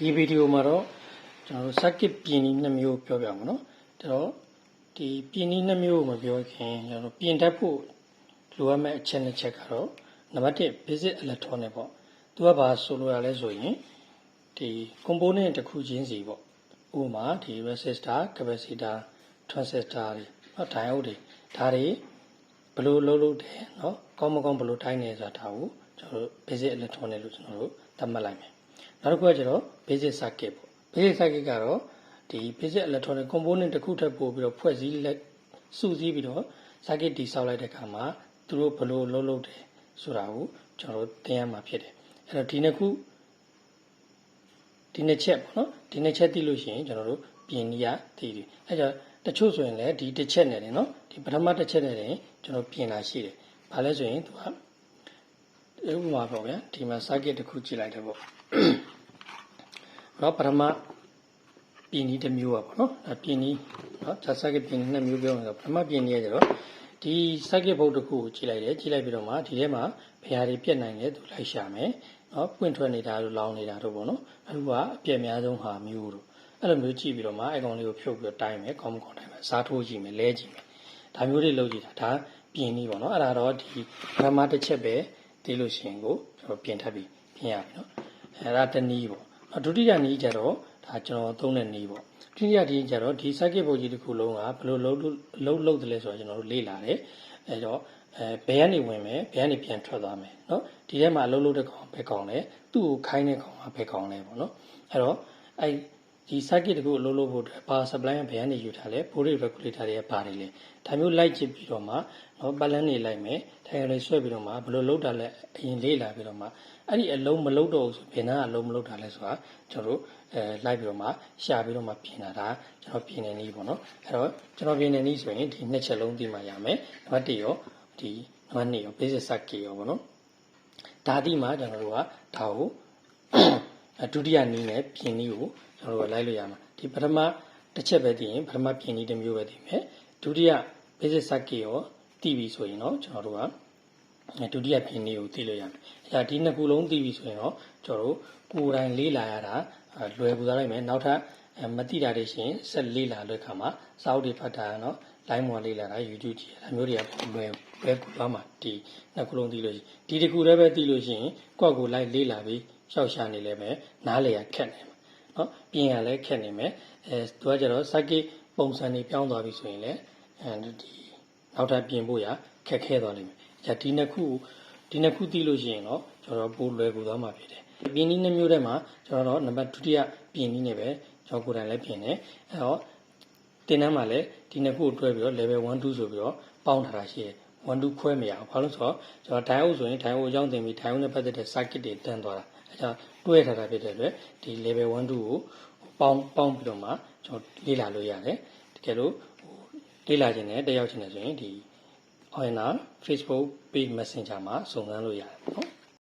ဒီဗီဒီယိုမှာတော့ကျွန်တော်တို့ circuit ပြင်နည်းနှစ်မျိုးပြောပြမှာเนาะဒါတော့ဒီပြင်နည်းနှစ်မျိုးကိုမပြောခင်ကျွန်တော်တို့ပြင်တတ်ဖို့လိုအပ်မဲ့အချက်နှစ်ချက်ကတော့နံပါတ်1 basic electronic ပေါ့သူကဘာဆိုလိုရလဲဆိုရင်ဒီ component တစ်ခုချင်းစီပေါ့ဥပမာဒီ resistor capacitor transistor တွေเนาะ diode တွေဒါတွေဘယ်လိုလုပ်လို့တယ်เนาะကောင်းမကောင်းဘယ်လိုတိုင်းနေဆိုတာဒါကိုကျွန်တော်တို့ basic electronic လို့ကျွန်တော်တို့သတ်မှတ်လိုက်မယ် နောက်တစ်ခုကကျတော့ basic circuit ပေါ့ basic circuit ကတော့ဒီ basic electronic component တစ်ခုထပ်ပို့ပြီးတော့ဖွဲ့စည်းလက်စုစည်းပြီးတော့ circuit တိဆောက်လိုက်တဲ့အခါမှာသူတို့ဘယ်လိုလုပ်လို့တယ်ဆိုတာကိုကျွန်တော်တို့သင်ရမှာဖြစ်တယ်အဲ့တော့ဒီနှစ်ခုဒီနှစ်ချက်ပေါ့နော်ဒီနှစ်ချက်သိလို့ရှိရင်ကျွန်တော်တို့ပြင်နည်းရသိတယ်အဲ့တော့တချို့ဆိုရင်လည်းဒီတစ်ချက်နဲ့တယ်နော်ဒီပထမတစ်ချက်နဲ့တယ်ကျွန်တော်ပြင်လာရှိတယ်ဘာလဲဆိုရင်သူက ဥပမာပေါ့ဗျာဒီမှာ circuit တစ်ခုကြည့်လိုက်တယ်ပေါ့တော့ပထမပြင်နည်းတစ်မျိုးอ่ะပေါ့နော်အဲပြင်နည်းနော်ဒါ circuit ပြင်နည်းနှစ်မျိုးပြောမယ်ဆိုပထမပြင်နည်းရကြတော့ဒီ circuit board တစ်ခုကိုကြည့်လိုက်တယ်ကြည့်လိုက်ပြီးတော့မှဒီထဲမှာဘယ်ဟာတွေပြက်နိုင်လဲသူလိုက်ရှာမယ်နော်ပွင့်ထွက်နေတာတို့လောင်းနေတာတို့ပေါ့နော်အခုကအပြက်များဆုံးဟာမျိုးတို့အဲ့လိုမျိုးကြည့်ပြီးတော့မှအကောင်လေးကိုဖြုတ်ပြီးတော့တိုင်းမယ်ကောင်းမကောင်းတိုင်းမယ်စားထိုးကြည့်မယ်လဲကြည့်မယ်ဒါမျိုးတွေလုပ်ကြည့်တာဒါပြင်နည်းပေါ့နော်အဲ့ဒါတော့ဒီပထမတစ်ချက်ပဲ သိလို့ရှိရင်ကိုကျွန်တော်ပြင်ထပ်ပြီးပြင်ရပြီနော်အဲ့ဒါတစ်နည်းပေါ့ဒုတိယနည်းကျတော့ဒါကျွန်တော်သုံးတဲ့နည်းပေါ့ဒုတိယနည်းကျတော့ဒီ circuit board ကြီးတစ်ခုလုံးကဘယ်လိုလုံးလုံးလုံးတယ်လဲဆိုတော့ကျွန်တော်တို့လေ့လာတယ်အဲတော့အဲဘယ်ကနေဝင်မယ်ဘယ်ကနေပြန်ထွက်သွားမယ်เนาะဒီထဲမှာအလုံးလုံးတဲ့ကောင်ဘယ်ကောင်လဲသူ့ကိုခိုင်းတဲ့ကောင်ကဘယ်ကောင်လဲပေါ့เนาะအဲတော့အဲ ဒီ circuit တခုအလုပ်လုပ်ဖို့အတွက် power supply ကဘယ်ကနေယူထားလဲ voltage regulator တွေကပါတယ်လေဒါမျိုးလိုက်ကြည့်ပြီးတော့မှနော်ပတ်လန်းနေလိုက်မယ် tire တွေဆွဲပြီးတော့မှဘယ်လိုလုပ်တာလဲအရင်လေ့လာပြီးတော့မှအဲ့ဒီအလုံးမလုပ်တော့ဘူးဆိုဘယ်နှာအလုံးမလုပ်တာလဲဆိုတာကျွန်တော်တို့အဲလိုက်ပြီးတော့မှရှာပြီးတော့မှပြင်တာဒါကျွန်တော်ပြင်နေနေပေါ့နော်အဲ့တော့ကျွန်တော်ပြင်နေနေဆိုရင်ဒီနှစ်ချက်လုံးသိမှရမယ်နံပါတ်1ရောဒီနံပါတ်2ရော basic circuit ရောပေါ့နော်ဒါတိမှကျွန်တော်တို့ကဒါကို ဒုတိယနည်းနဲ့ပြင်နည်းကိုကျွန်တော်တို့လိုက်လို့ရမှာဒီပထမတစ်ချက်ပဲသိရင်ပထမပြင်နည်းတစ်မျိုးပဲသိမယ်ဒုတိယ basic circuit ရောသိပြီဆိုရင်တော့ကျွန်တော်တို့ကဒုတိယပြင်နည်းကိုသိလို့ရမယ်။အဲဒါဒီနှစ်ခုလုံးသိပြီဆိုရင်တော့ကျွန်တော်တို့ကိုယ်တိုင်လေးလာရတာလွယ်ကူသွားလိုက်မယ်။နောက်ထပ်မသိတာတွေရှင်ဆက်လေးလာတဲ့အခါမှာစာအုပ်တွေဖတ်တာနော် line မှာလေးလာတာ YouTube ကြည့်တာမျိုးတွေကလွယ်လွယ်ကူသွားမှာဒီနှစ်ခုလုံးသိလို့ရှိဒီတစ်ခုတည်းပဲသိလို့ရှိရင်ကိုယ့်ကိုယ်လိုက်လေးလာပြီး ရှောက်ရှာနေလဲပဲနားလေရခက်နေမှာနော်ပြင်ရလဲခက်နေမယ်အဲသူကကျတော့ circuit ပုံစံတွေပြောင်းသွားပြီဆိုရင်လည်းအဲဒီနောက်ထပ်ပြင်ဖို့ရခက်ခဲသွားလိမ့်မယ်။ဒါဒီနှစ်ခုဒီနှစ်ခုသိလို့ရှိရင်တော့ကျွန်တော်ပိုလွယ်ကူသွားမှာဖြစ်တယ်။ပြင်နည်းနှစ်မျိုးထဲမှာကျွန်တော်တော့နံပါတ်ဒုတိယပြင်နည်းနဲ့ပဲကျွန်တော်ကိုယ်တိုင်လည်းပြင်တယ်။အဲတော့တင်တန်းမှာလည်းဒီနှစ်ခုကိုတွဲပြီးတော့ level 1 2ဆိုပြီးတော့ပေါင်းထားတာရှိတယ်။1 2ခွဲမရအောင်။ဘာလို့ဆိုတော့ကျွန်တော် diode ဆိုရင် diode အကြောင်းသင်ပြီး diode နဲ့ပတ်သက်တဲ့ circuit တွေတန်းသွားတာ။ အဲဒါတွဲထားတာဖြစ်တဲ့အတွက်ဒီ level 1 2ကိုပေါင်းပေါင်းပြီးတော့မှကျွန်တော်လေ့လာလို့ရတယ်။တကယ်လို့လေ့လာခြင်းနဲ့တက်ရောက်ခြင်းနဲ့ဆိုရင်ဒီ online Facebook page messenger မှာစုံစမ်းလို့ရတယ်ပေါ့နော်